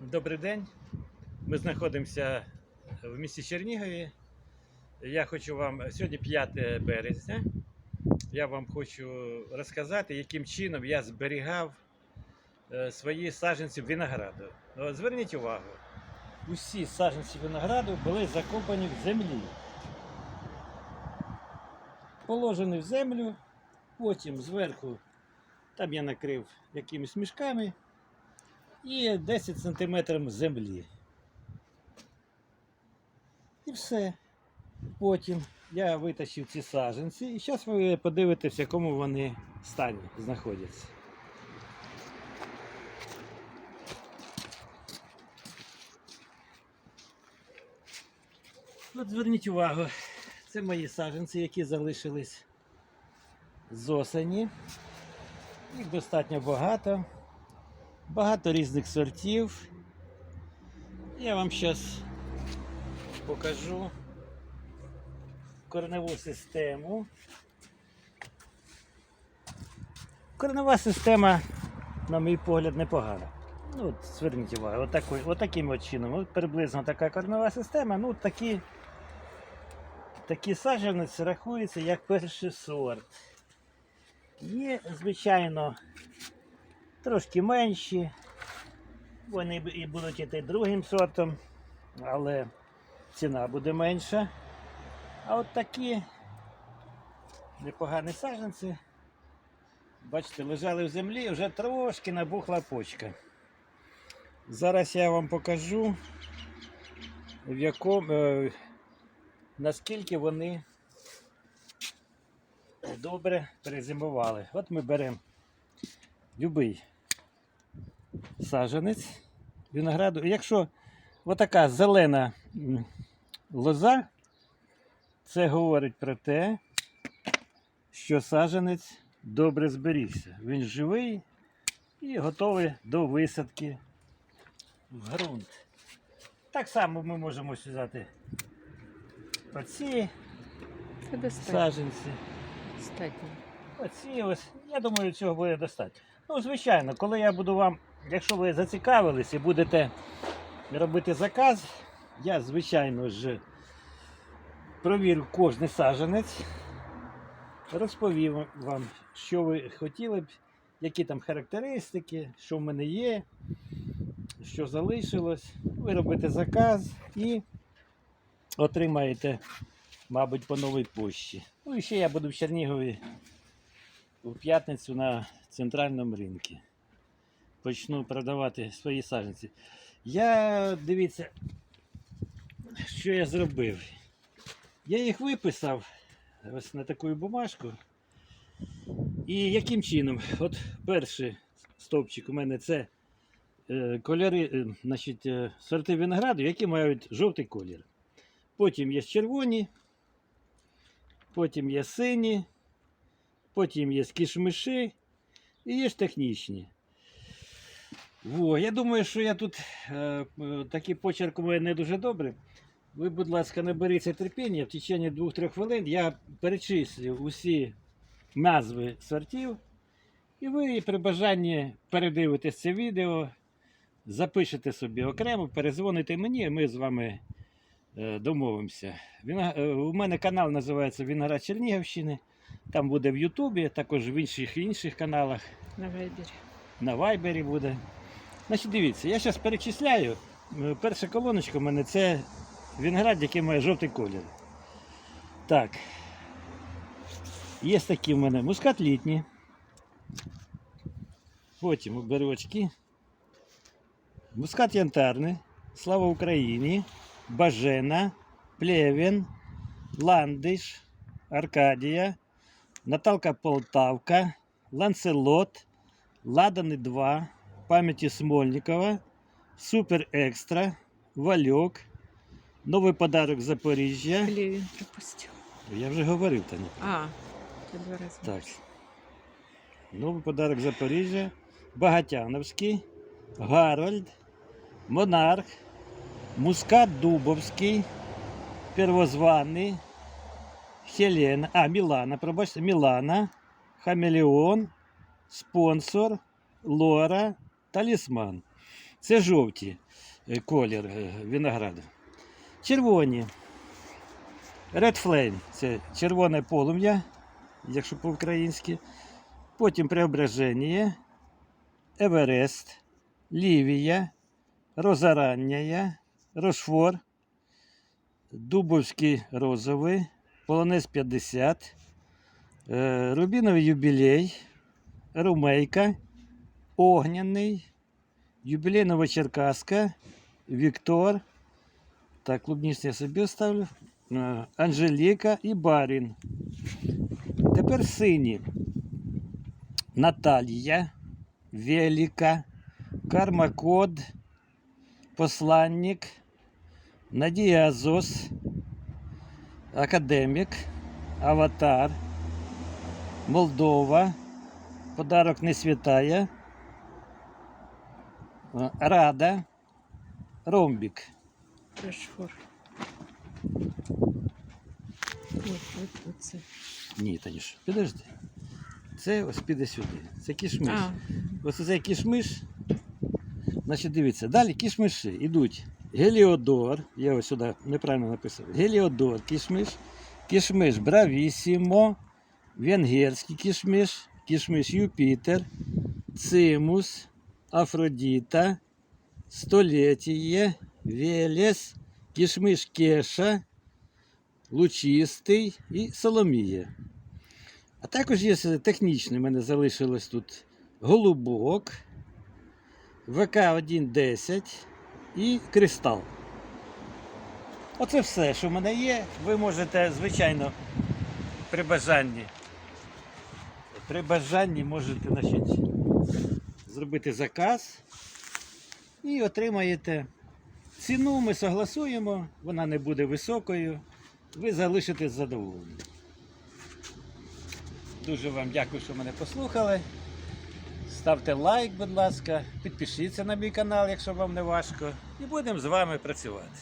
Добрий день. Ми знаходимося в місті Чернігові. Я хочу вам сьогодні 5 березня. Я вам хочу розказати, яким чином я зберігав е, свої саджанці винограду. Зверніть увагу, усі саджанці винограду були закопані в землі. Положені в землю, потім зверху там я накрив якимись мішками і 10 см землі. І все. Потім я витащив ці саджанці і зараз ви подивитесь, в якому вони стані знаходяться. От зверніть увагу, це мої саджанці, які залишились з осені. Їх достатньо багато багато різних сортів. Я вам зараз покажу кореневу систему. Коренева система, на мій погляд, непогана. Ну, от зверніть увагу, отакий, отаким от чином. От приблизно така коренева система. Ну, такі, такі саджанці рахуються як перший сорт. Є, звичайно, трошки менші. Вони і будуть іти другим сортом, але ціна буде менша. А от такі непогані саджанці, бачите, лежали в землі, вже трошки набухла почка. Зараз я вам покажу, в якому, е, наскільки вони добре перезимували. От ми беремо любий саджанець винограду. Якщо отака зелена лоза, це говорить про те, що саджанець добре зберігся. Він живий і готовий до висадки в ґрунт. Так само ми можемо взяти оці Це достатньо. Оці ось, я думаю, цього буде достатньо. Ну, звичайно, коли я буду вам, якщо ви зацікавились і будете робити заказ, я, звичайно ж, провірю кожний саджанець, розповім вам, що ви хотіли б, які там характеристики, що в мене є, що залишилось. Ви робите заказ і отримаєте, мабуть, по новій пошті. Ну і ще я буду в Чернігові у п'ятницю на центральному ринку. Почну продавати свої саджанці. Я дивіться, що я зробив. Я їх виписав ось на таку бумажку. І яким чином? От перший стовпчик у мене це е, кольори, е, значить, е, сорти винограду, які мають жовтий колір. Потім є червоні, потім є сині, потім є кішмиші і є ж технічні. Во, я думаю, що я тут е, е, такий почерк у мене не дуже добрий. Ви, будь ласка, наберіться терпіння, в течение 2-3 хвилин я перечислю усі назви сортів, і ви при бажанні передивитесь це відео, запишете собі окремо, перезвоните мені, і ми з вами е, домовимося. Віно- е, У мене канал називається Віноград Чернігівщини. Там буде в Ютубі, також в інших інших каналах, На вайбері. на Вайбері буде. Значить, дивіться, я зараз перечисляю. Е, Перша колоночка у мене це виноград, який має жовтий колір. Так. Є такі в мене мускат літній. Потім беру очки. Мускат янтарний. Слава Україні. Бажена, Плевін, Ландиш, Аркадія, Наталка Полтавка, Ланцелот, Ладани 2, пам'яті Смольникова, Супер Екстра, Вальок, Новий подарок Запоріжжя. Левін пропустив. Я вже говорив Таня. А, ти два рази. Так. Новий подарок Запоріжжя, Багатяновський, Гарольд, Монарх, Мускат Дубовський, Первозваний, Хелена, а, Мілана, пробачте, Мілана, Хамелеон, Спонсор, Лора, Талісман. Це жовті е, колір е, винограду. Червоні. Red Flame це червоне полум'я, якщо по-українськи. Потім Преображення, Еверест, Лівія, Розаранняя, Рошфор, Дубовський розовий, Полонез 50, е, Рубіновий юбілей, Румейка, Огняний, Юбілей Новочеркаська, Віктор. Так, клубничний я собі оставлю. Е, Анжеліка і Барін. Тепер сині. Наталія, Веліка, Кармакод, Посланник, Надія Азос, Академік, Аватар, Молдова, Подарок не святая, е, Рада, Ромбік. От, оце. Ні, Танюш, підожди. Це ось піде сюди. Це кішмиш. А, Ось цей кішмиш. Значить, дивіться, далі кішмиші йдуть. Геліодор, я ось сюди неправильно написав. Геліодор, кішмиш, кішмиш Бравісімо, венгерський кішмиш, кішмиш Юпітер, Цимус, Афродіта, Столетіє, Велес, кішмиш Кеша, Лучистий і Соломія. А також є технічний, в мене залишилось тут голубок, ВК-110 і кристал. Оце все, що в мене є. Ви можете, звичайно, при бажанні. При бажанні можете значить, зробити заказ і отримаєте ціну. Ми согласуємо, вона не буде високою. Ви залишитесь задоволені. Дуже вам дякую, що мене послухали. Ставте лайк, будь ласка, підпишіться на мій канал, якщо вам не важко. І будемо з вами працювати.